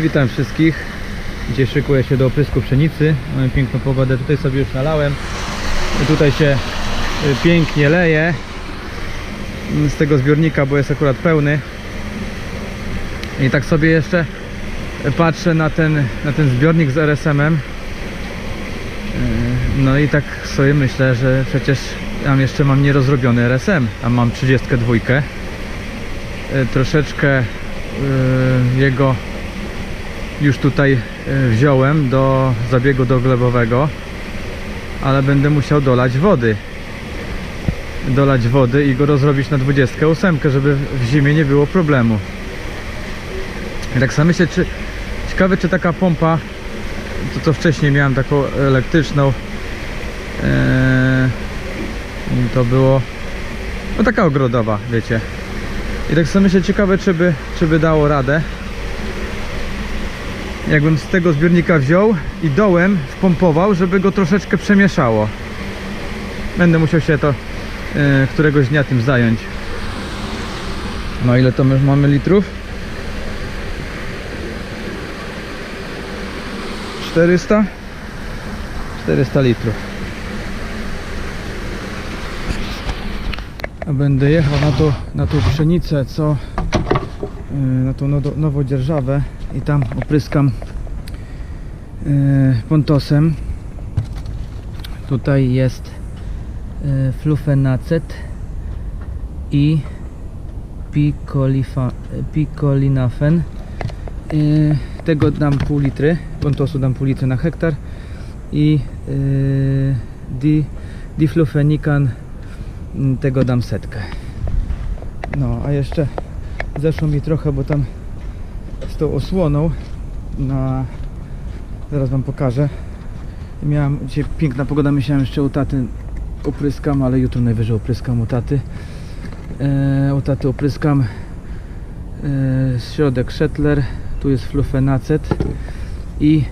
Witam wszystkich. Dzisiaj szykuję się do oprysku pszenicy. Mamy piękną pogodę. Tutaj sobie już nalałem. Tutaj się y, pięknie leje z tego zbiornika, bo jest akurat pełny. I tak sobie jeszcze patrzę na ten, na ten zbiornik z RSM-em. Y, No i tak sobie myślę, że przecież tam jeszcze mam nierozrobiony RSM, a mam 32. Y, Troszeczkę jego już tutaj y, wziąłem do zabiegu doglebowego, ale będę musiał dolać wody. Dolać wody i go rozrobić na 28, żeby w zimie nie było problemu. Tak samo myślę, czy ciekawe czy taka pompa, to co wcześniej miałem taką elektryczną, e, to było no taka ogrodowa, wiecie. I tak sobie myślę, ciekawe czy by, czy by dało radę. Jakbym z tego zbiornika wziął i dołem wpompował, żeby go troszeczkę przemieszało. Będę musiał się to e, któregoś dnia tym zająć. No ile to my mamy litrów? 400? 400 litrów. A będę jechał na, to, na tą pszenicę, co yy, na tą nowo- nowodzierżawę i tam opryskam yy, pontosem. Tutaj jest yy, flufenacet i picolinafen. Yy, tego dam pół litry, pontosu dam pół litry na hektar i di, diflufenikan tego dam setkę. No, a jeszcze zeszło mi trochę, bo tam z tą osłoną na zaraz wam pokażę. Miałem dzisiaj piękna pogoda, myślałem jeszcze u taty opryskam, ale jutro najwyżej opryskam u taty. E, u taty opryskam e, środek Shetler, tu jest flufenacet i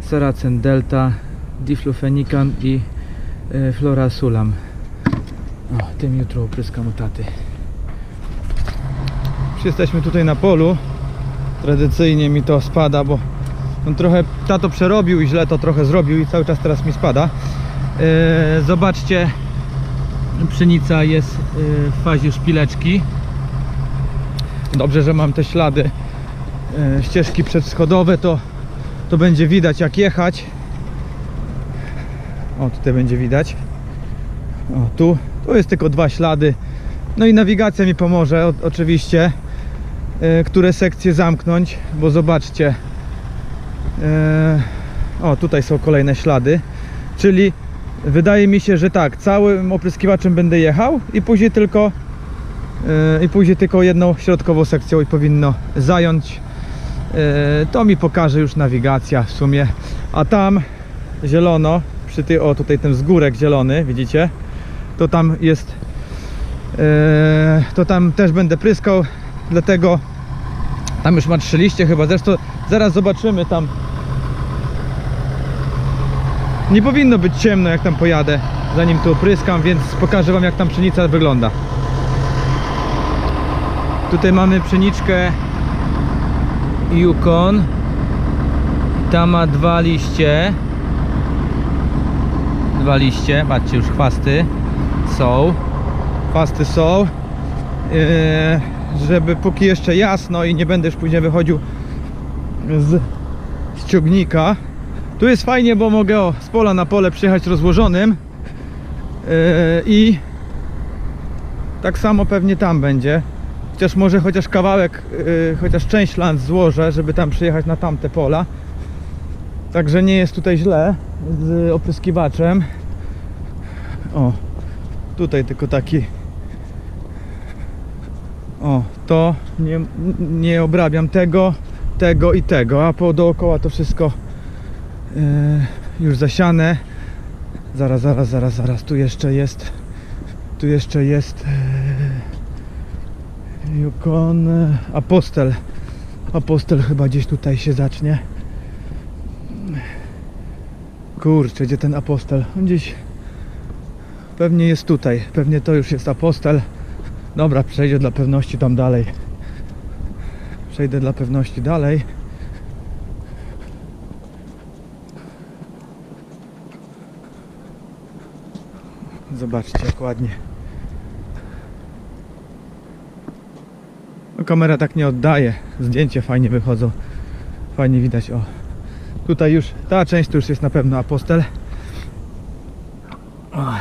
Saracen Delta, diflufenikan i e, florasulam. O, tym jutro opryskam u taty. Jesteśmy tutaj na polu. Tradycyjnie mi to spada, bo on trochę tato przerobił i źle to trochę zrobił i cały czas teraz mi spada. E, zobaczcie, pszenica jest e, w fazie szpileczki. Dobrze, że mam te ślady e, ścieżki przedschodowe, to, to będzie widać jak jechać. O, tutaj będzie widać. O, tu, tu jest tylko dwa ślady. No i nawigacja mi pomoże, o, oczywiście, które sekcje zamknąć, bo zobaczcie. E, o, tutaj są kolejne ślady. Czyli wydaje mi się, że tak, całym opryskiwaczem będę jechał i później tylko e, i później tylko jedną środkową sekcją i powinno zająć. E, To mi pokaże już nawigacja w sumie. A tam zielono, przy tej, o tutaj ten wzgórek zielony, widzicie? To tam jest, e, to tam też będę pryskał, dlatego tam już ma trzy liście chyba, zresztą zaraz zobaczymy tam. Nie powinno być ciemno jak tam pojadę, zanim tu opryskam, więc pokażę wam jak tam pszenica wygląda. Tutaj mamy pszeniczkę Yukon. Ta ma dwa liście. Dwa liście, patrzcie już chwasty są. Chwasty są. Eee, żeby póki jeszcze jasno i nie będę już później wychodził z, z ciągnika. Tu jest fajnie, bo mogę o, z pola na pole przyjechać rozłożonym. Eee, I tak samo pewnie tam będzie. Chociaż może chociaż kawałek, yy, chociaż część land złożę, żeby tam przyjechać na tamte pola. Także nie jest tutaj źle z opryskiwaczem. O, tutaj tylko taki. O, to nie, nie obrabiam tego, tego i tego, a po dookoła to wszystko yy, już zasiane. Zaraz, zaraz, zaraz, zaraz, tu jeszcze jest, tu jeszcze jest. Yy, Yukon e, Apostel. Apostel chyba gdzieś tutaj się zacznie. Kurczę, gdzie ten apostel? On gdzieś pewnie jest tutaj. Pewnie to już jest apostel. Dobra, przejdę dla pewności tam dalej. Przejdę dla pewności dalej. Zobaczcie, jak ładnie. No, kamera tak nie oddaje. Zdjęcie fajnie wychodzą. Fajnie widać, o. Tutaj już, ta część to już jest na pewno apostel. O,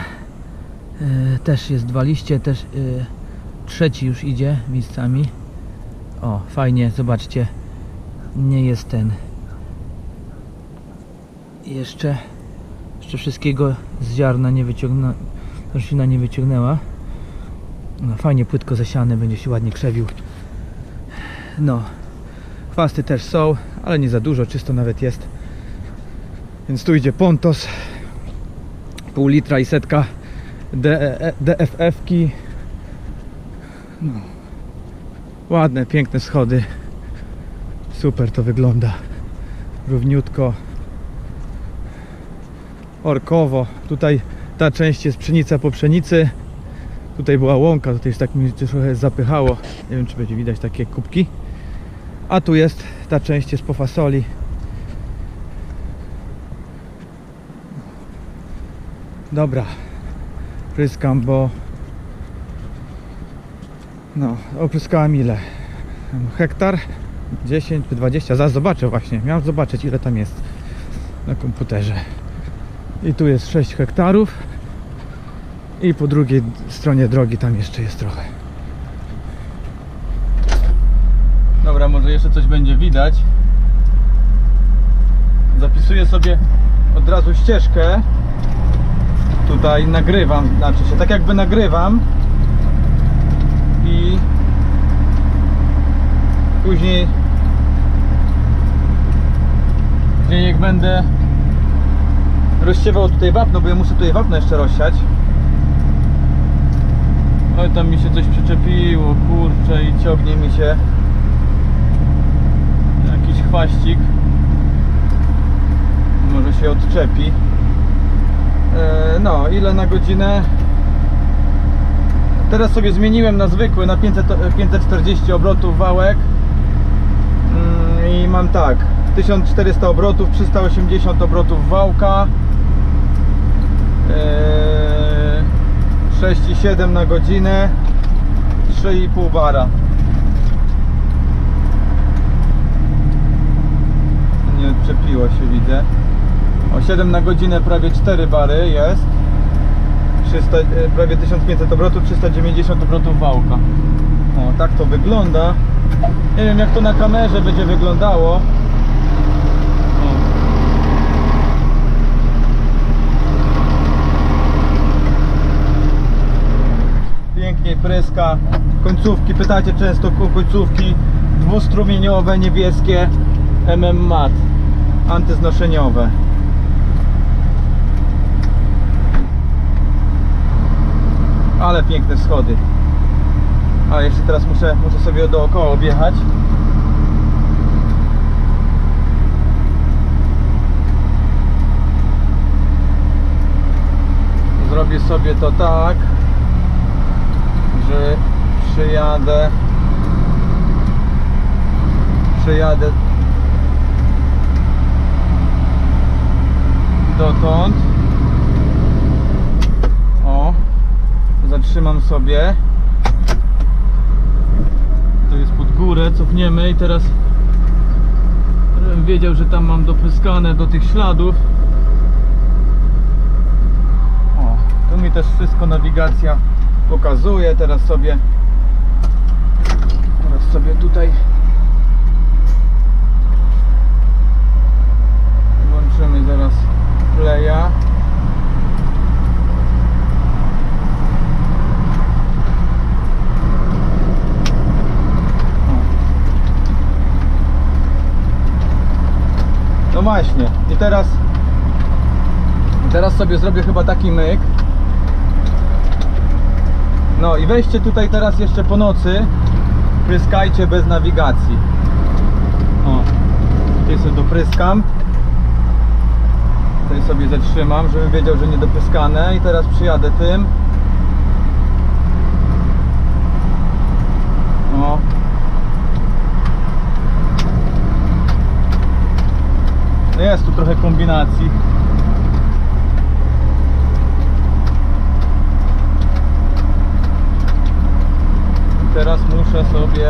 yy, też jest dwa liście, też... Yy trzeci już idzie miejscami. O, fajnie, zobaczcie. Nie jest ten. Jeszcze jeszcze wszystkiego z ziarna nie wyciągnę. Roślina nie wyciągnęła. No, fajnie płytko zasiane, będzie się ładnie krzewił. No, chwasty też są, ale nie za dużo, czysto nawet jest. Więc tu idzie pontos. Pół litra i setka DFF-ki. No. Ładne, piękne schody. Super to wygląda. Równiutko. Orkowo. Tutaj ta część jest pszenica po pszenicy. Tutaj była łąka, tutaj jest tak mi trochę zapychało. Nie wiem czy będzie widać takie kubki. A tu jest, ta część jest po fasoli. Dobra. Pryskam, bo no, opryskałem ile? Hektar? 10 czy 20? Zaraz zobaczę właśnie. Miałem zobaczyć ile tam jest na komputerze. I tu jest 6 hektarów. I po drugiej stronie drogi tam jeszcze jest trochę. Dobra, może jeszcze coś będzie widać. Zapisuję sobie od razu ścieżkę. Tutaj nagrywam, znaczy się tak jakby nagrywam. I później później jak będę rozsiewał tutaj wapno, bo ja muszę tutaj wapno jeszcze rozsiać. Oj, tam mi się coś przyczepiło, kurczę, i ciągnie mi się jakiś chwaścik. Może się odczepi. E, no, ile na godzinę? Teraz sobie zmieniłem na zwykły, na 500, 540 obrotów wałek. Mm, I mam tak, 1400 obrotów, 380 obrotów wałka. Eee, 6,7 na godzinę 3,5 bara. Nie odczepiło się widzę. O 7 na godzinę prawie 4 bary jest. 300, e, prawie 1500 obrotów 390 obrotów wałka. O tak to wygląda nie wiem jak to na kamerze będzie wyglądało. Pięknie pryska. Końcówki, pytacie często końcówki. Dwustrumieniowe, niebieskie MM Mat. Antyznoszeniowe ale piękne schody a jeszcze teraz muszę, muszę sobie dookoła objechać. Zrobię sobie to tak że przyjadę przyjadę dotąd. O zatrzymam sobie to jest pod górę cofniemy i teraz żebym wiedział, że tam mam dopryskane do tych śladów. O, tu mi też wszystko nawigacja pokazuje. Teraz sobie teraz sobie tutaj włączymy zaraz playa właśnie. I teraz teraz sobie zrobię chyba taki myk. No i weźcie tutaj teraz jeszcze po nocy. Pryskajcie bez nawigacji. O Tutaj sobie dopryskam. Tutaj sobie zatrzymam, żebym wiedział, że nie dopryskane I teraz przyjadę tym Jest tu trochę kombinacji. Teraz muszę sobie...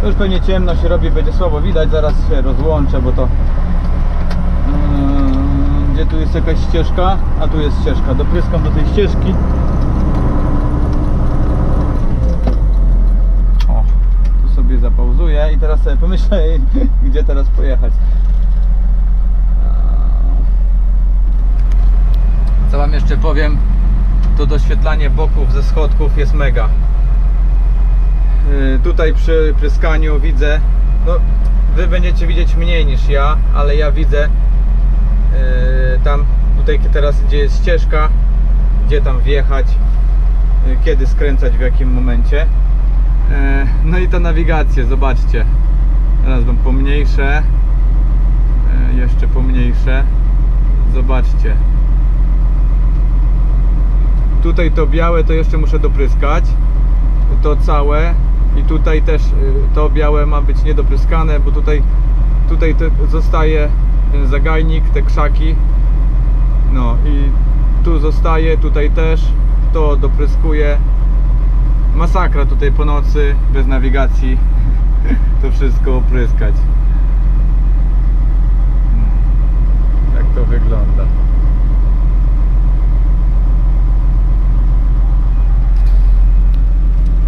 To już pewnie ciemno się robi, będzie słabo widać, zaraz się rozłączę, bo to... Mm, gdzie tu jest jakaś ścieżka? A tu jest ścieżka. Dopryskam do tej ścieżki. tu sobie zapauzuję i teraz sobie pomyślę, gdzie teraz pojechać. Co wam jeszcze powiem, to doświetlanie boków ze schodków jest mega. Yy, Tutaj przy pryskaniu widzę, no wy będziecie widzieć mniej niż ja, ale ja widzę yy, tam, tutaj teraz gdzie jest ścieżka, gdzie tam wjechać, yy, kiedy skręcać w jakim momencie. No i ta nawigacja, zobaczcie. Teraz wam pomniejsze, jeszcze pomniejsze. Zobaczcie. Tutaj to białe to jeszcze muszę dopryskać. To całe. I tutaj też y, to białe ma być niedopryskane, bo tutaj, tutaj zostaje ten zagajnik, te krzaki. No i tu zostaje, tutaj też. To dopryskuję. Masakra tutaj po nocy, bez nawigacji. To wszystko opryskać. Tak to wygląda.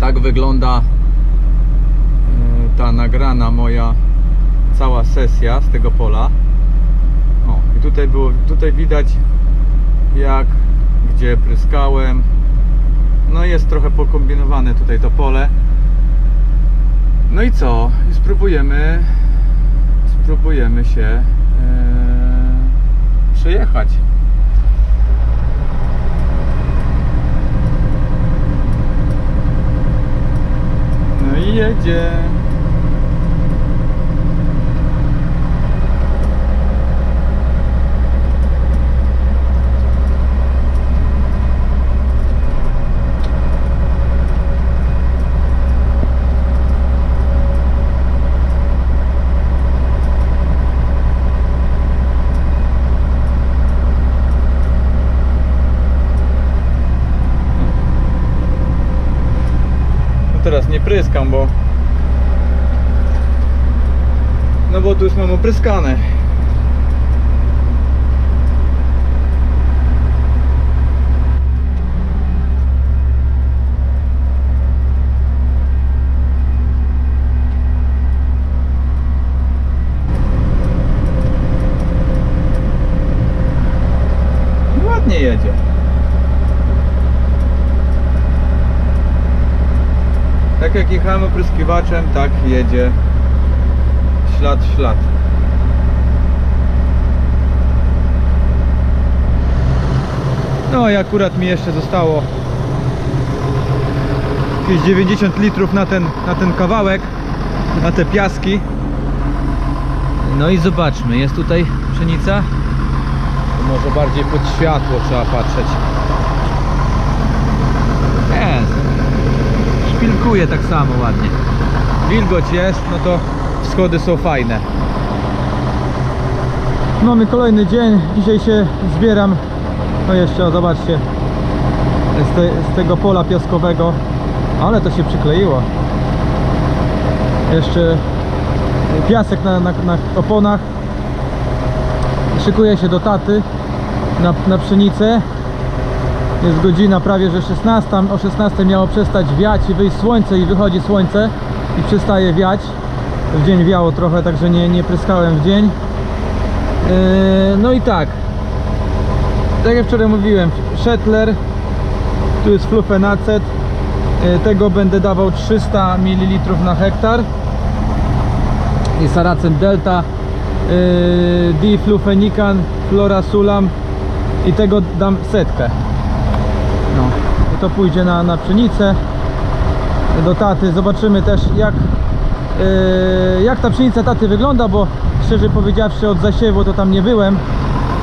Tak wygląda e, ta nagrana moja cała sesja z tego pola. O, i tutaj było, tutaj widać jak, gdzie pryskałem. No jest trochę pokombinowane tutaj to pole. No i co? I spróbujemy spróbujemy się e, przejechać. No i jedzie. No teraz nie pryskam, bo no bo tu już mam opryskane. Ładnie jedzie. Tak jak jechałem opryskiwaczem, tak jedzie ślad ślad. No i akurat mi jeszcze zostało jakieś 90 litrów na ten, na ten kawałek, na te piaski. No i zobaczmy, jest tutaj pszenica. Może bardziej pod światło trzeba patrzeć. Jest szpilkuje tak samo ładnie. Wilgoć jest, no to schody są fajne. Mamy kolejny dzień. Dzisiaj się zbieram. No jeszcze, zobaczcie. Z, te, z tego pola piaskowego. Ale to się przykleiło. Jeszcze piasek na, na, na oponach. Szykuję się do taty na, na pszenicę. Jest godzina prawie że 16. O 16 miało przestać wiać i wyjść słońce i wychodzi słońce i przestaje wiać. W dzień wiało trochę, także nie, nie pryskałem w dzień. Yy, no i tak. Tak jak wczoraj mówiłem, Shetler, tu jest flufenacet. Yy, tego będę dawał 300 ml na hektar. I Saracen Delta, yy, diflufenican, florasulam i tego dam setkę. No, i to pójdzie na, na pszenicę do taty. Zobaczymy też jak, yy, jak ta pszenica taty wygląda, bo szczerze powiedziawszy od zasiewu to tam nie byłem.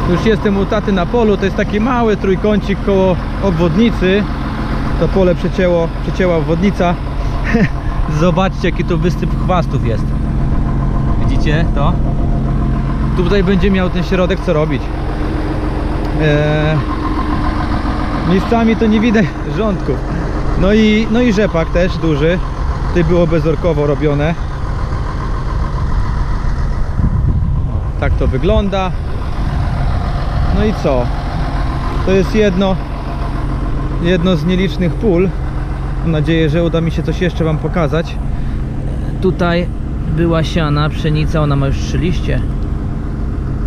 Już jestem u taty na polu, to jest taki mały trójkącik koło obwodnicy. To pole przecięło, przecięła obwodnica. Zobaczcie jaki to wystyp chwastów jest. Widzicie to? Tutaj będzie miał ten środek co robić. Eee, Miejscami to nie widać rządków. No i, no i rzepak też duży. Tutaj było bezorkowo robione. Tak to wygląda. No i co? To jest jedno, jedno z nielicznych pól. Mam nadzieję, że uda mi się coś jeszcze Wam pokazać. Tutaj była siana, pszenica, ona ma już trzy liście.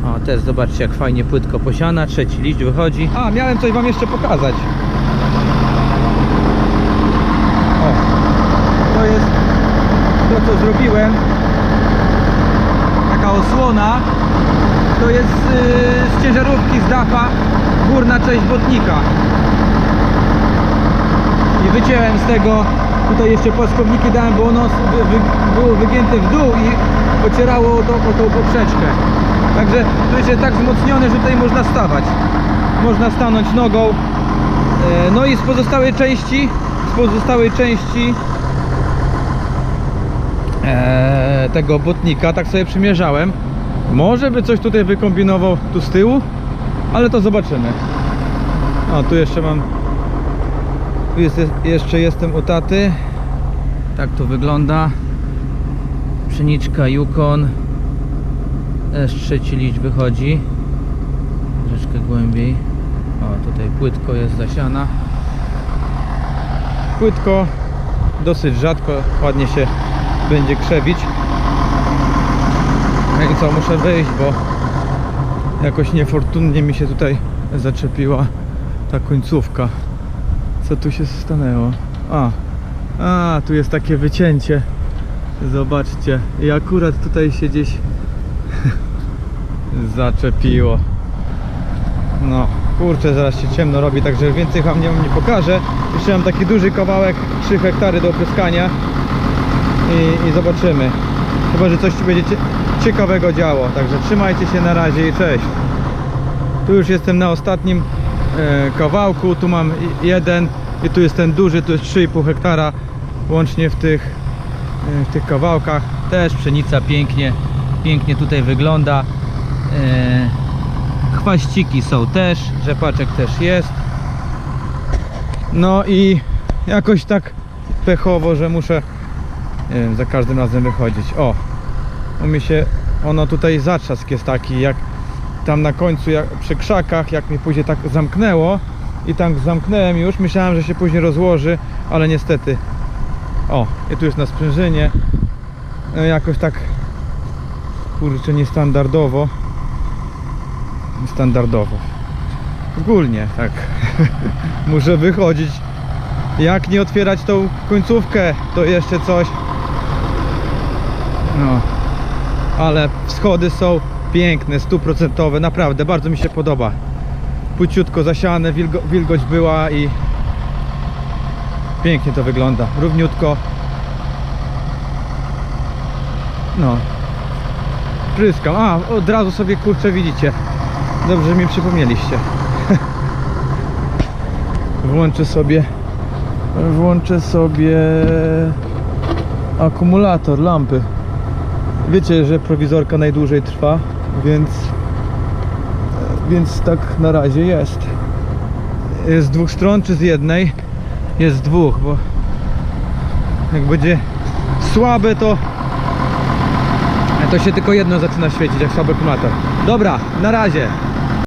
O, też zobaczcie jak fajnie płytko posiana, trzeci liść wychodzi. A, miałem coś Wam jeszcze pokazać. O, to jest to co zrobiłem. Taka osłona. To jest yy, z ciężarówki z dacha górna część botnika. I wyciąłem z tego, tutaj jeszcze płaskowniki dałem, bo ono wy, wy, było wygięte w dół i ocierało o, to, o tą poprzeczkę. Także to jest tak wzmocnione, że tutaj można stawać. Można stanąć nogą. E, No i z pozostałej części, z pozostałej części e, tego botnika, tak sobie przymierzałem. Może by coś tutaj wykombinował tu z tyłu, ale to zobaczymy. O, tu jeszcze mam tu jest, jeszcze jestem u taty. Tak to wygląda. Pszeniczka Yukon. Też trzeci liść wychodzi. Troszeczkę głębiej. O, tutaj płytko jest zasiana. Płytko dosyć rzadko, ładnie się będzie krzewić. No i co, muszę wyjść, bo jakoś niefortunnie mi się tutaj zaczepiła ta końcówka. Co tu się stanęło? A, a tu jest takie wycięcie. Zobaczcie. I akurat tutaj się gdzieś zaczepiło. No, kurczę, zaraz się ciemno robi, także więcej wam nie, nie pokażę. Jeszcze mam taki duży kawałek, 3 hektary do opryskania i, i zobaczymy. Chyba, że coś tu będzie cie ciekawego działo. Także trzymajcie się na razie i cześć. Tu już jestem na ostatnim e, kawałku. Tu mam jeden i tu jest ten duży, to jest 3,5 hektara łącznie w tych, e, w tych kawałkach. Też pszenica pięknie, pięknie tutaj wygląda. E, chwaściki są też, rzepaczek też jest. No i jakoś tak pechowo, że muszę wiem, za każdym razem wychodzić. O, u mnie się ono tutaj zatrzask jest taki, jak tam na końcu jak, przy krzakach, jak mnie później tak zamknęło i tam zamknąłem już, myślałem, że się później rozłoży, ale niestety o, i tu jest na sprężynie no, jakoś tak kurczę niestandardowo standardowo ogólnie tak muszę wychodzić jak nie otwierać tą końcówkę to jeszcze coś no ale schody są piękne, stuprocentowe, naprawdę bardzo mi się podoba. Płciutko zasiane, wilgo, wilgoć była i pięknie to wygląda, równiutko. No, pryskam. A, od razu sobie kurczę widzicie. Dobrze mi przypomnieliście. Włączę sobie, włączę sobie akumulator lampy. Wiecie, że prowizorka najdłużej trwa, więc więc tak na razie jest. Jest z dwóch stron czy z jednej? Jest z dwóch, bo jak będzie słabe to to się tylko jedno zaczyna świecić, jak słaby akumulator. Dobra, na razie.